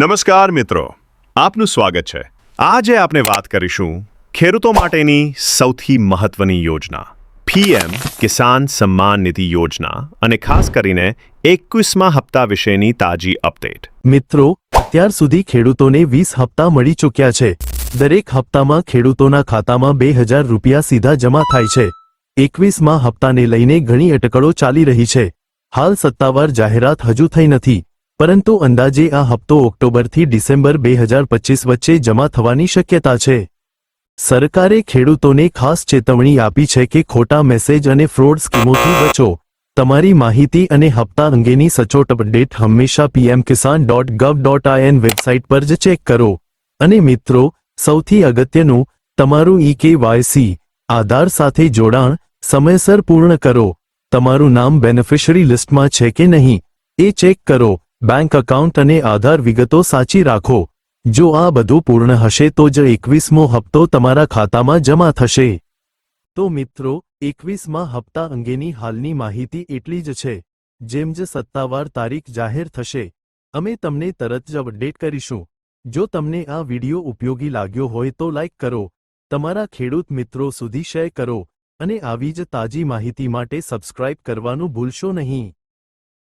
નમસ્કાર મિત્રો, આપનું સ્વાગત છે. આજે આપણે વાત કરીશું ખેડૂતો માટેની સૌથી મહત્વની યોજના, પીએમ કિસાન સન્માન નિધિ યોજના અને ખાસ કરીને એકવીસમા હપ્તા વિશેની તાજી અપડેટ. મિત્રો, અત્યાર સુધી ખેડૂતોને વીસ હપ્તા મળી ચૂક્યા છે. દરેક હપ્તામાં ખેડૂતોના ખાતામાં બે હજાર રૂપિયા સીધા જમા થાય છે. એકવીસમાં હપ્તાને લઈને ઘણી અટકળો ચાલી રહી છે. હાલ સત્તાવાર જાહેરાત હજુ થઈ નથી. પરંતુ અંદાજે આ હપ્તો ઓક્ટોબરથી ડિસેમ્બર બે હજાર પચીસ વચ્ચે જમા થવાની શક્યતા છે. સરકારે ખેડૂતોને ખાસ ચેતવણી આપી છે કે ખોટા મેસેજ અને ફ્રોડ સ્કીમોથી બચો. તમારી માહિતી અને હપ્તા અંગેની સચોટ અપડેટ હંમેશા PM Kisan dot gov dot IN website પર જ ચેક કરો. અને મિત્રો, સૌથી અગત્યનું, તમારું ઈ કેવાયસી આધાર સાથે જોડાણ સમયસર પૂર્ણ કરો. તમારું નામ બેનિફિશરી લિસ્ટમાં છે કે નહીં, એ ચેક કરો. બેંક એકાઉન્ટ અને આધાર વિગતો સાચી રાખો. જો આ બધું પૂર્ણ હશે તો જ એકવીસમો હપ્તો તમારા ખાતામાં જમા થશે. તો મિત્રો, એકવીસમાં હપ્તા અંગેની હાલની માહિતી એટલી જ છે, જેમ જ સત્તાવાર તારીખ જાહેર થશે. અમે તમને તરત જ અપડેટ કરીશું. જો તમને આ વિડિયો ઉપયોગી લાગ્યો હોય તો લાઇક કરો. તમારા ખેડૂત મિત્રો સુધી શેર કરો. અને આવી જ તાજી માહિતી માટે સબસ્ક્રાઇબ કરવાનું ભૂલશો નહીં.